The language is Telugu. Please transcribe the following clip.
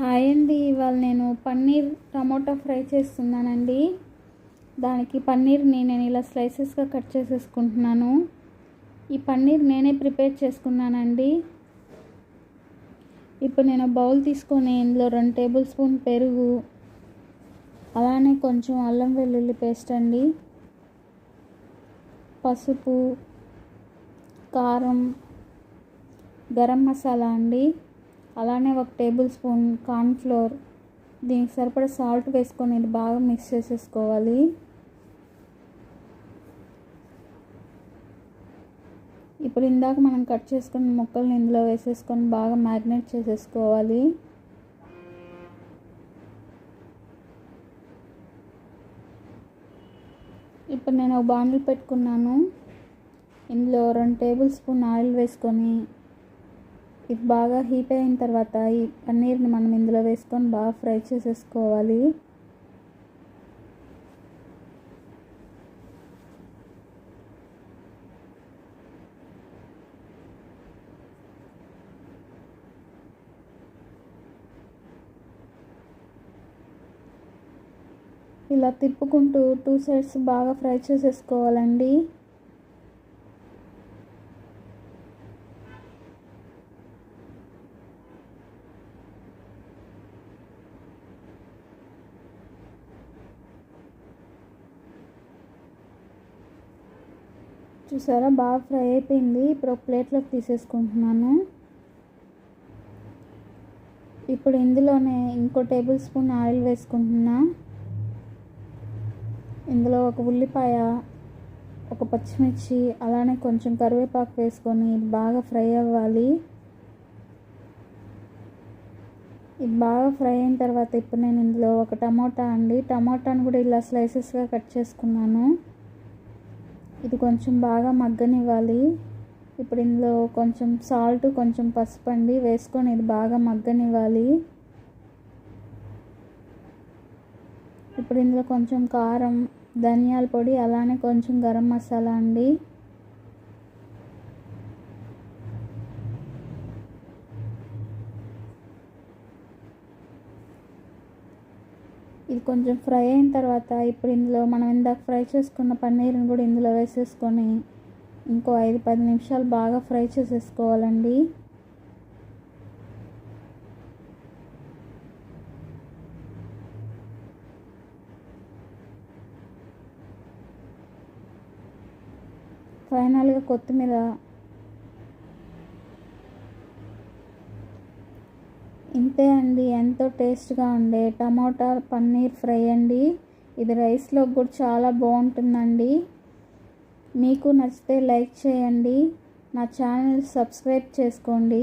హాయ్ అండి. ఇవాళ నేను పన్నీర్ టమోటా ఫ్రై చేస్తున్నానండి. దానికి పన్నీర్ని నేను ఇలా స్లైసెస్గా కట్ చేసేసుకుంటున్నాను. ఈ పన్నీర్ నేనే ప్రిపేర్ చేసుకున్నానండి. ఇప్పుడు నేను బౌల్ తీసుకొని ఇందులో రెండు టేబుల్ స్పూన్ పెరుగు అలానే కొంచెం అల్లం వెల్లుల్లి పేస్ట్ అండి. పసుపు కారం గరం మసాలా అండి. అలానే ఒక టేబుల్ స్పూన్ కార్న్ఫ్లోర్ దీనికి సరిపడా సాల్ట్ వేసుకొని ఇది బాగా మిక్స్ చేసేసుకోవాలి. ఇప్పుడు ఇందాక మనం కట్ చేసుకున్న ముక్కల్ని ఇందులో వేసేసుకొని బాగా మ్యాగ్నేట్ చేసేసుకోవాలి. ఇప్పుడు నేను ఒక బాండిల్ పెట్టుకున్నాను. ఇందులో రెండు టేబుల్ స్పూన్ ఆయిల్ వేసుకొని ఇది బాగా హీట్ అయిన తర్వాత ఈ పన్నీర్ని మనం ఇందులో వేసుకొని బాగా ఫ్రై చేసేసుకోవాలి. ఇలా తిప్పుకుంటూ టూ సైడ్స్ బాగా ఫ్రై చేసేసుకోవాలండి. చూసారా? బాగా ఫ్రై అయిపోయింది. ఇప్పుడు ఒక ప్లేట్లోకి తీసేసుకుంటున్నాను. ఇప్పుడు ఇందులోనే ఇంకో టేబుల్ స్పూన్ ఆయిల్ వేసుకుంటున్నా. ఇందులో ఒక ఉల్లిపాయ ఒక పచ్చిమిర్చి అలానే కొంచెం కరివేపాకు వేసుకొని బాగా ఫ్రై అవ్వాలి. ఇది బాగా ఫ్రై అయిన తర్వాత ఇప్పుడు నేను ఇందులో ఒక టమోటా అండి. టమోటాను కూడా ఇలా స్లైసెస్గా కట్ చేసుకున్నాను. ఇది కొంచెం బాగా మగ్గనివ్వాలి. ఇప్పుడు ఇందులో కొంచెం సాల్ట్ కొంచెం పసుపు అండి వేసుకొని ఇది బాగా మగ్గనివ్వాలి. ఇప్పుడు ఇందులో కొంచెం కారం ధనియాల పొడి అలానే కొంచెం గరం మసాలా అండి. ఇది కొంచెం ఫ్రై అయిన తర్వాత ఇప్పుడు ఇందులో మనం ఇందాక ఫ్రై చేసుకున్న పన్నీర్ని కూడా ఇందులో వేసేసుకొని ఇంకో ఐదు పది నిమిషాలు బాగా ఫ్రై చేసేసుకోవాలండి. ఫైనల్గా కొత్తిమీర ఇంతే అండి. ఎంతో టేస్ట్గా ఉండే టమాటా పన్నీర్ ఫ్రై అండి. ఇది రైస్లో కూడా చాలా బాగుంటుందండి. మీకు నచ్చితే లైక్ చేయండి. నా ఛానల్ సబ్స్క్రైబ్ చేసుకోండి.